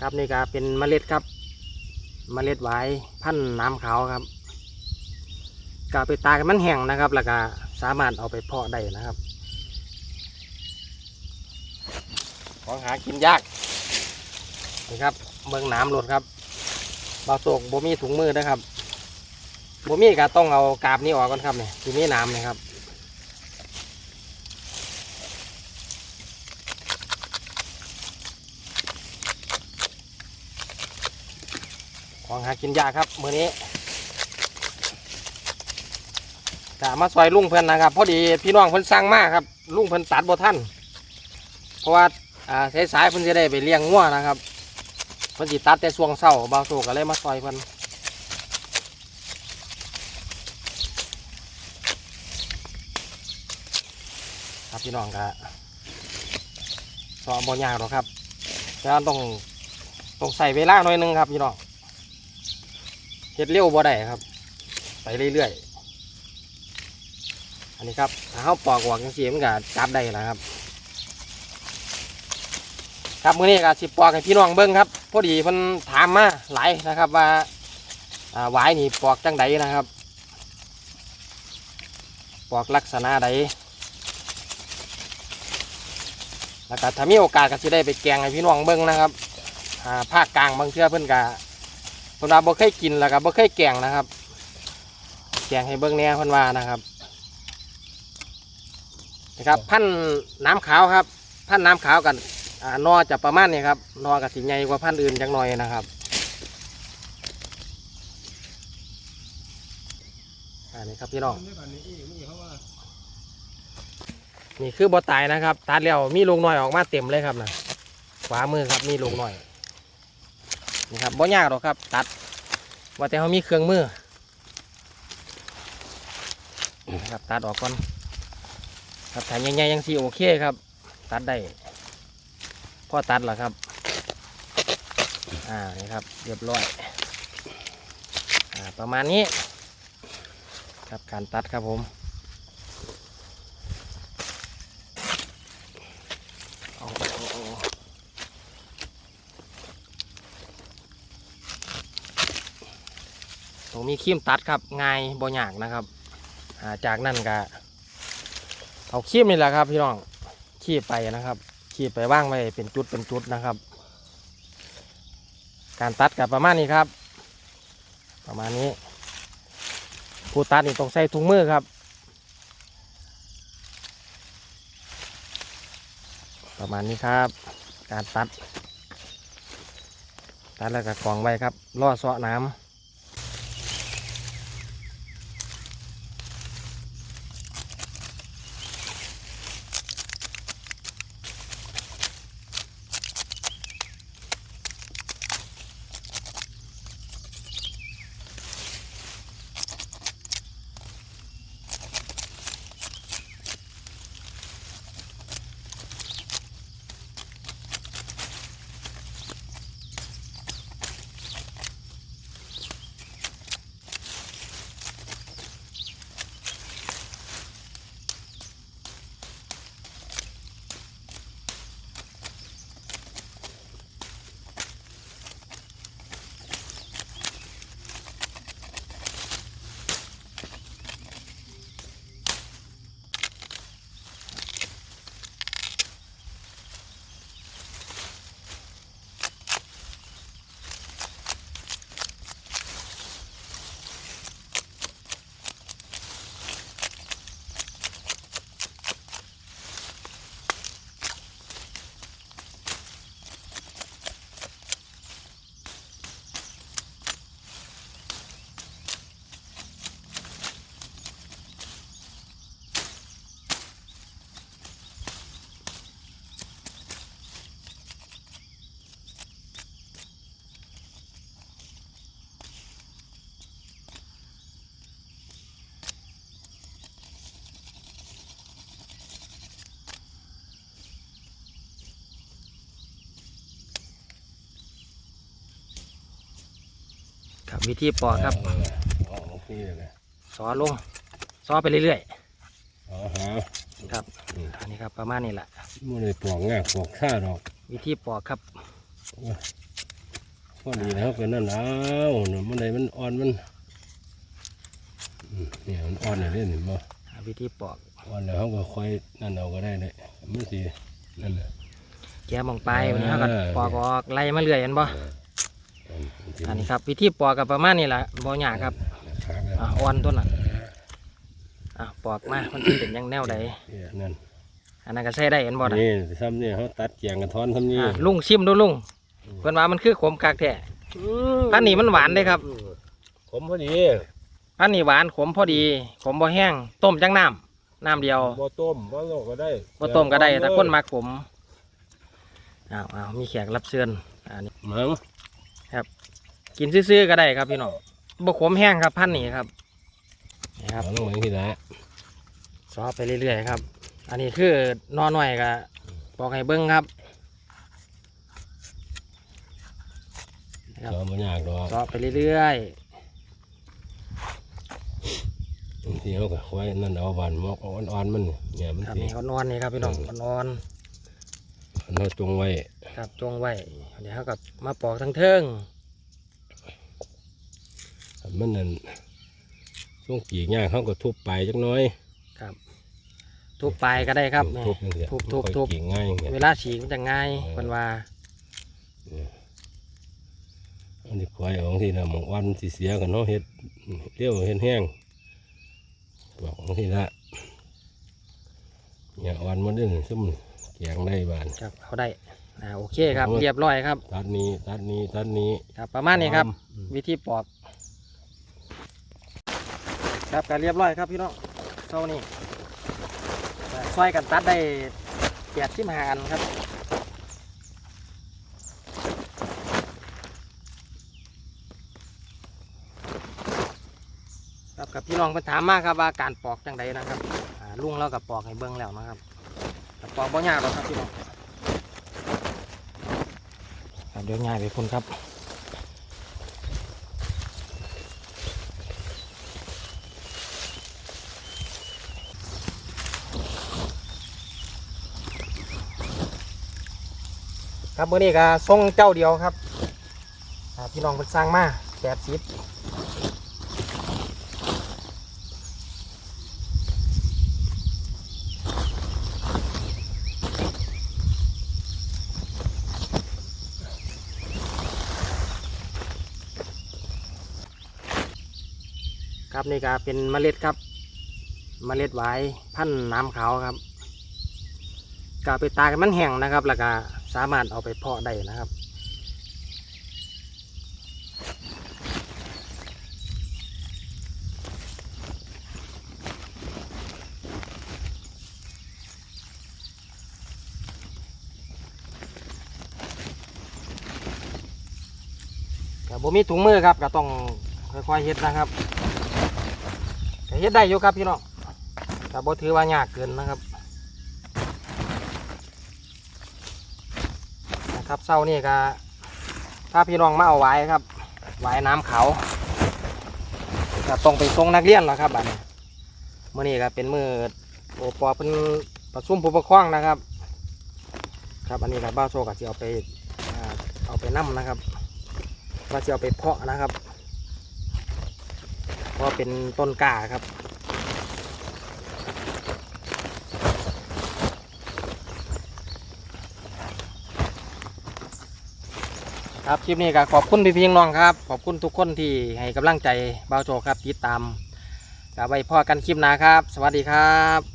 ครับนี่ก็เป็นเมล็ดครับ เมล็ดไว้พันน้ำขาวครับก็เอาไปตากมันแห้งนะครับ แล้วก็สามารถเอาไปเพาะได้นะครับ ของหากินยากนี่ครับเมืองน้ำหลดครับบาโตกบ่มีถุงมือนะครับบ่มีก็ต้องเอากาบนี้ออกก่อนครับเนี่ยที่มีน้ำนะครับ ของ หากินยากครับมือนี้กะมาซอยลุงเพิ่อนนะครับ พอดีพี่น้องเพิ่นสั่งมากครับลุงเพิ่อนตัดบ่ทันเพราะว่าอ่าสายๆเพิ่นจะได้ไปเลี้ยงงัวนะครับเพิ่นสิตัดแต่ช่วงเช้าบาวโซก็เลยมาซอยเพิ่นครับพี่น้องกะสอบ่ยากหรอกครับแต่ต้องต้องใส่เวลาหน่อยหนึงครับพี่น้อง เฮ็ดเร็วบ่ได้ครับ ไปเรื่อยๆ อันนี้ครับถ้าเขาปอกออกจังซี่มันก็จับได้แล้วครับ ครับมื้อนี้ก็สิปอกให้พี่น้องเบิ่งครับ พอดีเพิ่นถามมาหลายนะครับว่าอ่าหวายนี่ปอกจังใดนะครับ ปอกลักษณะใดแล้วก็ถ้ามีโอกาสก็สิได้ไปแกงให้พี่น้องเบิ่งนะครับอ่าภาคกลางบางเทื่อเพิ่นก็ เพิ่นว่าบ่เคยกินแล้วก็บ่เคยแกงนะครับ แกงให้เบิ่งแน่เพิ่นว่านะครับนะครับ พันน้ำขาวครับ พันน้ำขาวกันอ่านอจะประมาณนี้ครับนอกับสิใหญ่กว่าพันอื่นจังหน่อยนะครับอันนี้ครับพี่น้องนี่คือบ่ตายนะครับ ตัดแล้วมีลูกน้อยออกมาเต็มเลยครับนะขวามือครับมีลูกน้อย นี่ครับบ่ยากหรอกครับ ตัด ว่าแต่เขามีเครื่องมือนะครับตัดออกก่อนครับถ้าใหญ่ๆยังสีโอเคครับ ตัดได้พอตัดแล้วครับ อ่านี่ครับเรียบร้อยอ่าประมาณนี้ ครับการตัดครับผมเอาเอาเอา ตรงมีครีมตัดครับง่ายบ่ยากนะครับาจากนั้นก็เอาครีมนี่แหละครับพี่น้องขีบไปนะครับขีบไปว่างไว้เป็นจุดเป็นจุดนะครับ การตัดกับประมาณนี้ครับ ประมาณนี้ผู้ตัดนี่ต้องใส่ถุงมือครับ ประมาณนี้ครับ การตัด ตัดแล้วก็กองไว้ครับล่อเสาะน้ำ วิธีปอกครับอ๋อโอเคเลยซอลงซอไปเรื่อยอ๋อฮะๆครับอันนี้ครับประมาณนี้แหละมันเลยปลอกง่ายปลอกข้าดอกวิธีปอกครับพอดีแล้วเป็นนั่นแล้วน่ะมันใดมันอ่อนมันอืมเนี่ยมันอ่อนอย่างนี้เห็นบ่หาวิธีปอกอ่อนแล้วเขาก็ค่อยนั่นเอาก็ได้เลยมันสินั่นแหละ แกะมองไปวันนี้เขาก็เออปอกออกไล่มาเรื่อยเห็นบ่มันสิ อันนี้ครับวิธีปอกกับประมาณนี้แหละบ่ยากครับขาดอะอ่อนตัวน่ะอะปอกมามันสิเป็นอยังแนวใดเนี่ยนั่นอันนั้นก็ใช้ได้เห็นบ่นะนี่ซ้ำนี่เขาตัดเกียงกันทอนซ้ำนี่อะลุงชิมดูลุงเพิ่นว่ามันคือขมคักแท้พันธุ์นี้มันหวานเด้ครับ ขมพอดีพันธุ์นี้หวานขมพอดี ขมบ่แห้งต้มจังน้ำน้ำเดียวบ่ต้มบ่ต้มก็ได้บ่ต้มก็ได้แต่คนมาขมอ้าวอ้าวมีแขกรับเชิญอันนี้มั้ง กินซื่อๆก็ได้ครับพี่น้องบ่ขมแห้งครับพันธุ์นี้ครับนี่ครับเอาลงมาทีละซอไปเรื่อยๆครับ อันนี้คือนอหน่อยก็บอกให้เบิ้งครับครับจอมันยากดอกซอไปเรื่อยบางทีเขาก็ไว้นั่นเอาบานมอกเอาอ่อนๆมันเนี่ยมันๆครับสินี่เขานอนนี่ครับพี่น้องนอนเราจงไว้ ครับจงไว้เดี๋ยวเขากับมาปอกทั้งเทิง มันนั่นช่วงกี่ย่างเขาก็ทุบไปจักหน้อย ครับ ทุบปลายก็ได้ครับนี่ทุบจังซี่ทุบทุบค่อยทุบกี่ง่ายเนี่ยเวลาฉีกมันจะง่ายคนว่าอันนี้ควายเอาของที่น่ะหมองวันสิเสียกันเนาะเฮ็ดเลี้ยวเฮ็ดแห้งบอกของที่ละเนี่ยวันมันเด้อซุ่มแกงได้บานครับเขาได้อ่าโอเคครับเอาไว้เรียบร้อยครับตัดนี้ตัดนี้ตัดนี้ครับประมาณนี้ครับอืมวิธีปอก ครับการเรียบร้อยครับพี่น้องเท่านี่ซอยกันตัดได้แปดที่มาอันครับครับกับพี่น้องเพิ่นถามมากครับว่าการปอกจังใดนะครับลุงเรากับปอกให้เบิ่งแล้วนะครับปอกบ่ยากหรอกครับพี่น้องเดี๋ยวง่ายไปพุ่นครับ ครับมื้อนี้ก็ส่งเจ้าเดียวครับพี่น้องเพิ่นสร้างมาแปดสิบครับนี่ก็เป็นเมล็ดครับ เมล็ดไว้พันน้ำขาวครับก็เอาไปตากให้มันแห้งนะครับแล้วก็ สามารถเอาไปเพาะได้นะครับ กับบ่มีถุงมือครับก็ต้องค่อยๆเฮ็ดนะครับก็เฮ็ดได้อยู่ครับพี่น้องก็บ่ถือว่ายากเกินนะครับนะ ครับเศร้านี่ก็ถ้าพี่น้องมาเอาไว้ครับไว้น้ำเขาก็ต้องไปส่งนักเรียนแล้วครับบัดนี้มื้อนี้ก็เป็นมือโอปอเป็นประชุมผู้ปกครองนะครับ ครับอันนี้ก็บ้าโชก็สิเอาไปเอาไปนํนะครับว่าจะเอาไปเพาะนะครับเพราะเป็นต้นกาครับ ครับคลิปนี้ก็ขอบคุณพี่พี่น้องครับ ขอบคุณทุกคนที่ให้กำลังใจบ่าโจครับติดตามกับไว้พ่อกันคลิปหน้าครับ สวัสดีครับ